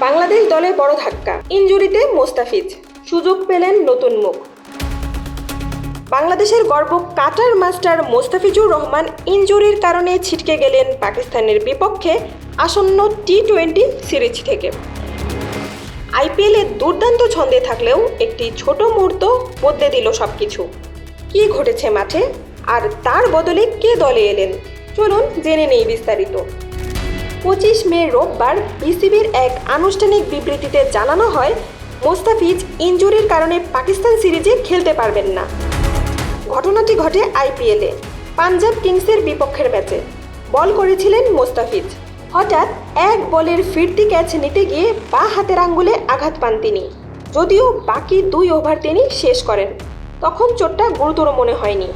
বাংলাদেশ দলে বড় ধাক্কা। ইনজুরিতে মোস্তাফিজ। সুযোগ পেলেন নতুন মুখ। বাংলাদেশের গর্ব কাটার মাস্টার মোস্তাফিজুর রহমান ইনজুরির কারণে ছিটকে গেলেন পাকিস্তানের বিপক্ষে আসন্ন টি টোয়েন্টি সিরিজ থেকে। আইপিএলে দুর্দান্ত ছন্দে থাকলেও একটি ছোট মুহূর্ত বদলে দিল সব কিছু কী ঘটেছে মাঠে? আর তার বদলে কে দলে এলেন? চলুন জেনে নেই বিস্তারিত। পঁচিশ মে রোববার বিসিবির এক আনুষ্ঠানিক বিবৃতিতে জানানো হয়, মোস্তাফিজ ইনজুরির কারণে পাকিস্তান সিরিজে খেলতে পারবেন না। ঘটনাটি ঘটে আইপিএলে, পাঞ্জাব কিংসের বিপক্ষের ম্যাচে। বল করেছিলেন মোস্তাফিজ। হঠাৎ এক বলের ফিরতি ক্যাচ নিতে গিয়ে বা হাতের আঙ্গুলে আঘাত পান তিনি। যদিও বাকি দুই ওভার তিনি শেষ করেন। তখন চোটটা গুরুতর মনে হয়নি।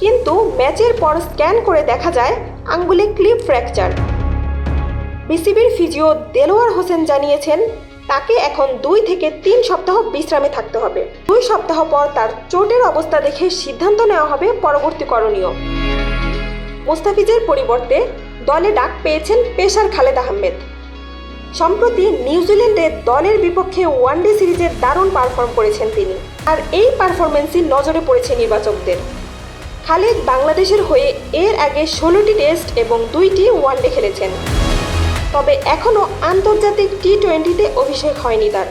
কিন্তু ম্যাচের পর স্ক্যান করে দেখা যায়, আঙ্গুলে ক্লিপ ফ্র্যাকচার। বিসিবির ফিজিও দেলোয়ার হোসেন জানিয়েছেন, তাকে এখন দুই থেকে তিন সপ্তাহ বিশ্রামে থাকতে হবে। দুই সপ্তাহ পর তার চোটের অবস্থা দেখে সিদ্ধান্ত নেওয়া হবে পরবর্তী করণীয়। মোস্তাফিজের পরিবর্তে দলে ডাক পেয়েছেন পেশার খালেদ আহমেদ। সম্প্রতি নিউজিল্যান্ডে দলের বিপক্ষে ওয়ানডে সিরিজে দারুণ পারফর্ম করেছেন তিনি। আর এই পারফরমেন্সই নজরে পড়েছে নির্বাচকদের। খালেদ বাংলাদেশের হয়ে এর আগে ষোলোটি টেস্ট এবং দুইটি ওয়ানডে খেলেছেন। তবে এখনও আন্তর্জাতিক টি টোয়েন্টিতে অভিষেক হয়নি তার।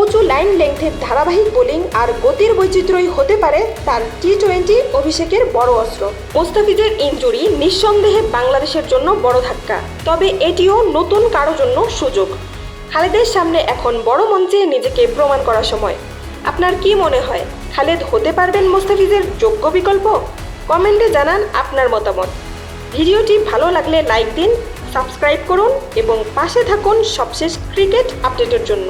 উঁচু লাইন লেংথের ধারাবাহিক বোলিং আর গতির বৈচিত্র্যই হতে পারে তার টি টোয়েন্টি অভিষেকের বড় অস্ত্র। মোস্তাফিজের ইনজুরি নিঃসন্দেহে বাংলাদেশের জন্য বড় ধাক্কা, তবে এটিও নতুন কারও জন্য সুযোগ। খালেদের সামনে এখন বড় মঞ্চে নিজেকে প্রমাণ করার সময়। আপনার কি মনে হয়, খালেদ হতে পারবেন মোস্তাফিজের যোগ্য বিকল্প? কমেন্টে জানান আপনার মতামত। ভিডিওটি ভালো লাগলে লাইক দিন সাবস্ক্রাইব করুন এবং পাশে থাকুন সবশেষ ক্রিকেট আপডেটের জন্য।